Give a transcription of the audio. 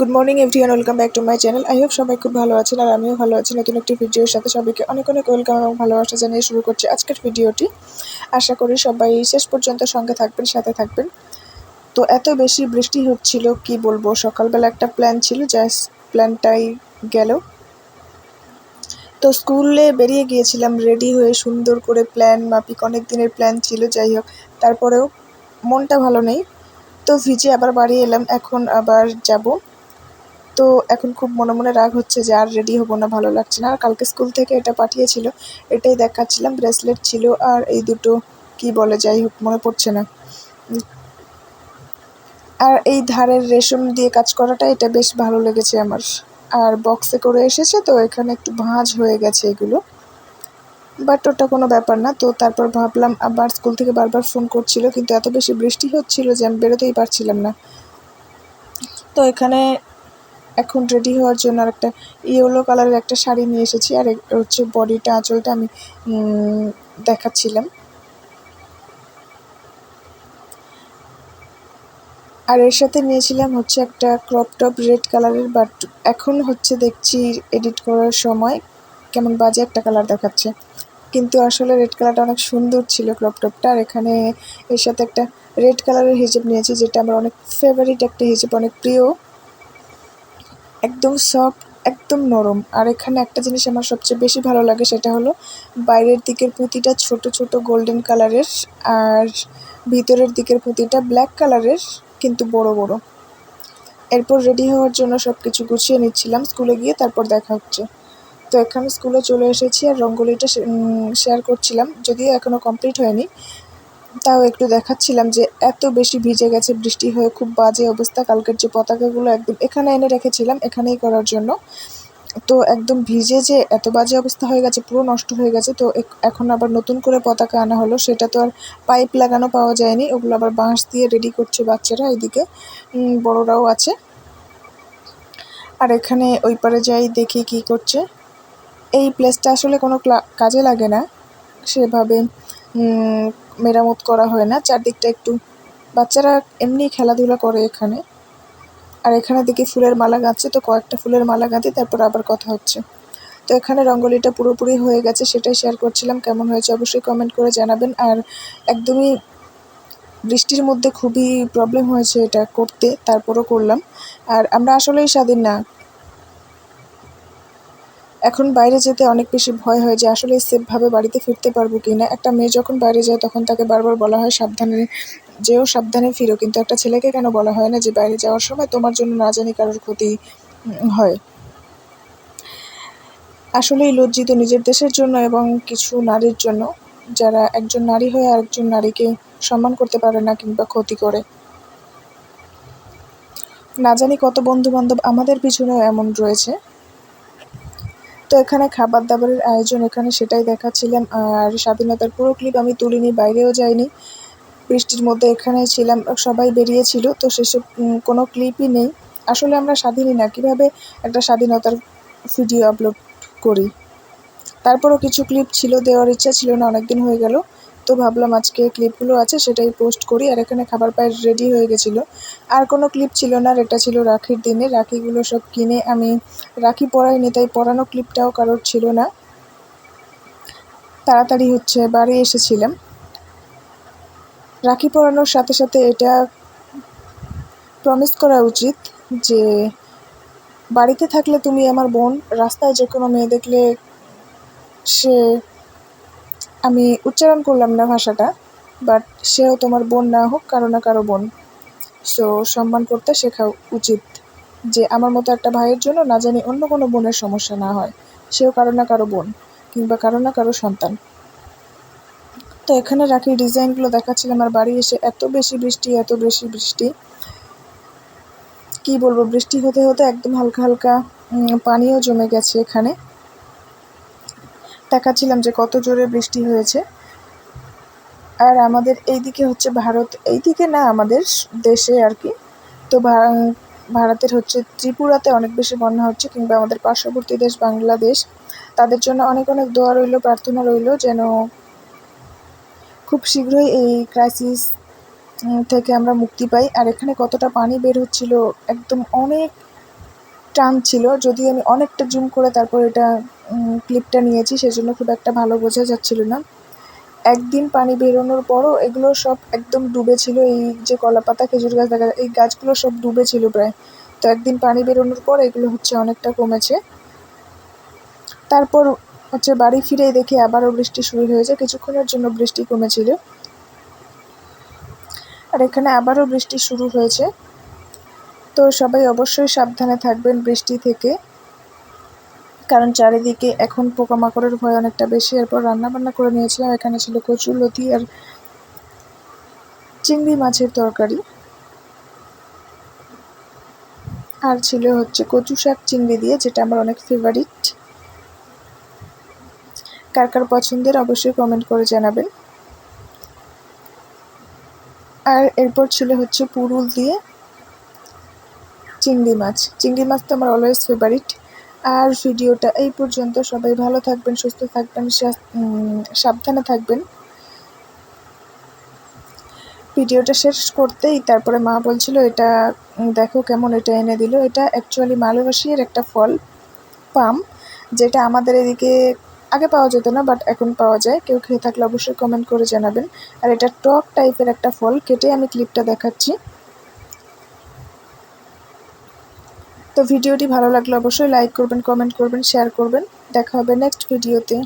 Good morning everyone welcome back to my channel I hope সবাই খুব ভালো আছেন আর আমিও ভালো আছি। নতুন একটি ভিডিওর সাথে সবাইকে অনেক অনেক ওয়েলকাম এবং ভালোবাসা জানিয়ে শুরু করছি আজকের ভিডিওটি আশা করি সবাই শেষ পর্যন্ত সঙ্গে থাকবেন, সাথে থাকবেন। তো এত বেশি বৃষ্টি হচ্ছিল, কি বলব? সকালবেলা একটা প্ল্যান ছিল জাস্ট প্ল্যানটাই গেল। তো স্কুলে বেরিয়ে গিয়েছিলাম রেডি হয়ে সুন্দর করে প্ল্যান মাপিক অনেক দিনের প্ল্যান ছিল, যাই হোক। তারপরেও মনটা ভালো নেই। তো ভিজে আবার বাড়ি এলাম, এখন আবার যাব। তো এখন খুব মনে মনে রাগ হচ্ছে যে আর রেডি হব না, ভালো লাগছে না। আর কালকে স্কুল থেকে এটা পাঠিয়েছিল, এটাই দেখাচ্ছিলাম ব্রেসলেট ছিল আর এই দুটো কি বলে, যাই হোক, মনে পড়ছে না। আর এই ধারের রেশম দিয়ে কাজ করাটা, এটা বেশ ভালো লেগেছে আমার। আর বক্সে করে এসেছে তো, এখানে একটু ভাঁজ হয়ে গেছে এগুলো। বাট ওটা কোনো ব্যাপার না, তো তারপর ভাবলাম আবার স্কুল থেকে বারবার ফোন করছিল, কিন্তু এত বেশি বৃষ্টি হচ্ছিল যে আমি বেরোতেই পারছিলাম না। তো এখানে এখন রেডি হওয়ার জন্য আর একটা ইয়েলো কালারের একটা শাড়ি নিয়ে এসেছি। আর হচ্ছে বডিটা আঁচলটা আমি দেখাচ্ছিলাম। আর এর সাথে নিয়েছিলাম হচ্ছে একটা ক্রপ টপ রেড কালারের বাট এখন হচ্ছে দেখছি এডিট করার সময় কেমন বাজে একটা কালার দেখাচ্ছে। কিন্তু আসলে রেড কালারটা অনেক সুন্দর ছিল ক্রপ টপটা আর এখানে এর সাথে একটা রেড কালারের হিসেব নিয়েছি, যেটা আমার অনেক ফেভারিট একটা হিসেব, অনেক প্রিয়। একদম সফট একদম নরম। আর এখানে একটা জিনিস আমার সবচেয়ে বেশি ভালো লাগে, সেটা হলো বাইরের দিকের পুঁতিটা ছোট ছোট গোল্ডেন কালারের আর ভিতরের দিকের পুঁতিটা ব্ল্যাক কালারের কিন্তু বড় বড়। এরপর রেডি হওয়ার জন্য সব কিছু গুছিয়ে নিচ্ছিলাম, স্কুলে গিয়ে তারপর দেখা হচ্ছে। তো এখানে স্কুলে চলে এসেছি আর রঙ্গোলিটা শেয়ার করছিলাম, যদিও এখনও কমপ্লিট হয়নি। তাও একটু দেখাচ্ছিলাম যে এত বেশি ভিজে গেছে, বৃষ্টি হয়ে খুব বাজে অবস্থা। কালকের যে পতাকাগুলো একদম এখানে এনে রেখেছিলাম, এখানেই করার জন্য। তো একদম ভিজে যে এত বাজে অবস্থা হয়ে গেছে, পুরো নষ্ট হয়ে গেছে। তো এখন আবার নতুন করে পতাকা আনা হলো, সেটা তো আর পাইপ লাগানো পাওয়া যায়নি। ওগুলো আবার বাঁশ দিয়ে রেডি করছে বাচ্চারা এদিকে। বড়রাও আছে। আর এখানে ওই পারে যাই দেখি কি করছে। এই প্লেসটা আসলে কোনো কাজে লাগে না। সেভাবে মেরামত করা হয় না। চারদিকটা একটু বাচ্চারা এমনি খেলাধুলা করে এখানে। আর এখানে দেখি ফুলের মালা গাঁথছে তো কয়েকটা ফুলের মালা গাঁথি তারপর আবার কথা হচ্ছে। তো এখানে রঙ্গোলিটা পুরোপুরি হয়ে গেছে, সেটাই শেয়ার করছিলাম, কেমন হয়েছে অবশ্যই কমেন্ট করে জানাবেন। আর একদমই বৃষ্টির মধ্যে খুবই প্রবলেম হয়েছে এটা করতে, তারপরও করলাম। আর আমরা আসলেই স্বাধীন না। এখন বাইরে যেতে অনেক বেশি ভয় হয় যে আসলে সেফভাবে বাড়িতে ফিরতে পারব কি না একটা মেয়ে যখন বাইরে যায়, তখন তাকে বারবার বলা হয়, সাবধানে যেও, সাবধানে ফিরো। কিন্তু একটা ছেলেকে কেন বলা হয় না যে বাইরে যাওয়ার সময় তোমার জন্য না জানি কারোর ক্ষতি হয়। আসলেই লজ্জিত নিজের দেশের জন্য এবং কিছু নারীর জন্য। যারা একজন নারী হয়ে আরেকজন নারীকে সম্মান করতে পারে না কিংবা ক্ষতি করে। না জানি কত বন্ধু বান্ধব আমাদের পিছনেও এমন রয়েছে। তো এখানে খাবার দাবারের আয়োজন এখানে সেটাই দেখাচ্ছিলাম। আর স্বাধীনতার পুরো ক্লিপ আমি তুলিনি, বাইরেও যাইনি। বৃষ্টির মধ্যে এখানে ছিলাম, সবাই বেরিয়েছিল, তো সেসব কোনো ক্লিপই নেই। আসলে আমরা স্বাধীনই না, কীভাবে একটা স্বাধীনতার ভিডিও আপলোড করি? তারপরও কিছু ক্লিপ ছিল, দেওয়ার ইচ্ছা ছিল না অনেক দিন হয়ে গেল। তো ভাবলাম আজকে ক্লিপগুলো আছে, সেটাই পোস্ট করি। আর এখানে খাবার পায়ের রেডি হয়ে গেছিল। আর কোনো ক্লিপ ছিল না এটা ছিল রাখির দিনে। রাখিগুলো সব কিনে আমি রাখি পরাইনি, তাই পরানো ক্লিপটাও কারোর ছিল না। তাড়াতাড়ি হচ্ছে, বাড়ি এসেছিলাম। রাখি পরানোর সাথে সাথে এটা প্রমিস করা উচিত যে বাড়িতে থাকলে তুমি আমার বোন, রাস্তায় যে কোনো মেয়ে দেখলে সে আমি উচ্চারণ করলাম না ভাষাটা বাট সেও তোমার বোন না হোক, কারও না কারও বোন। সো সম্মান করতে শেখা উচিত যে আমার মতো একটা ভাইয়ের জন্য না জানি অন্য কোনো বোনের সমস্যা না হয়। সেও কারও না কারও বোন কিংবা কারও না কারও সন্তান। তো এখানে রাখি ডিজাইনগুলো দেখাচ্ছিলাম আমার বাড়ি এসে এত বেশি বৃষ্টি, এত বেশি বৃষ্টি। কি বলব, বৃষ্টি হতে হতে একদম হালকা হালকা পানিও জমে গেছে এখানে। দেখাচ্ছিলাম যে কত জোরে বৃষ্টি হয়েছে। আর আমাদের এইদিকে হচ্ছে ভারত, এইদিকে না, আমাদের দেশে আর কি। তো ভারতের হচ্ছে ত্রিপুরাতে অনেক বেশি বন্যা হচ্ছে কিংবা আমাদের পার্শ্ববর্তী দেশ বাংলাদেশ। তাদের জন্য অনেক অনেক দোয়া রইল, প্রার্থনা রইল যেন খুব শীঘ্রই এই ক্রাইসিস থেকে আমরা মুক্তি পাই। আর এখানে কতটা পানি বের হচ্ছিল, একদম অনেক টান ছিল, যদিও আমি অনেকটা জুম করে তারপর এটা ক্লিপটা নিয়েছি, সেজন্য খুব একটা ভালো বোঝা যাচ্ছিল না। একদিন পানি বেরোনোর পরও এগুলো সব একদম ডুবে ছিল, এই যে কলা পাতা খেজুর গাছ দেখা, এই গাছগুলো সব ডুবে ছিল প্রায়। তো একদিন পানি বেরোনোর পর এগুলো হচ্ছে অনেকটা কমেছে। তারপর হচ্ছে বাড়ি ফিরে দেখি আবারও বৃষ্টি শুরু হয়েছে, কিছুক্ষণের জন্য বৃষ্টি কমেছিল। আর এখানে আবারও বৃষ্টি শুরু হয়েছে। তো সবাই অবশ্যই সাবধানে থাকবেন বৃষ্টি থেকে। কারণ চারিদিকে এখন পোকামাকড়ের ভয় অনেকটা বেশি। এরপর রান্না বান্না করে নিয়েছিলাম। এখানে ছিল কচুর লতি আর চিংড়ি মাছের তরকারি। আর ছিল হচ্ছে কচু শাক চিংড়ি দিয়ে, যেটা আমার অনেক ফেভারিট কার কার পছন্দের অবশ্যই কমেন্ট করে জানাবেন। আর এরপর ছিল হচ্ছে পুরুল দিয়ে চিংড়ি মাছ। চিংড়ি মাছ তো আমার অলওয়েজ ফেভারিট আর ভিডিওটা এই পর্যন্ত। সবাই ভালো থাকবেন, সুস্থ থাকবেন সাবধানে থাকবেন। ভিডিওটা শেষ করতেই তারপরে মা বলছিল, এটা দেখো কেমন এটা এনে দিল। এটা অ্যাকচুয়ালি মালবাসীর একটা ফল, পাম, যেটা আমাদের এদিকে আগে পাওয়া যেত না বাট এখন পাওয়া যায়। কেউ খেয়ে থাকলে অবশ্যই কমেন্ট করে জানাবেন। আর এটা টক টাইপের একটা ফল। কেটে আমি ক্লিপটা দেখাচ্ছি। তো ভিডিওটি ভালো লাগলে অবশ্যই লাইক করবেন কমেন্ট করবেন শেয়ার করবেন। দেখা হবে নেক্সট ভিডিওতে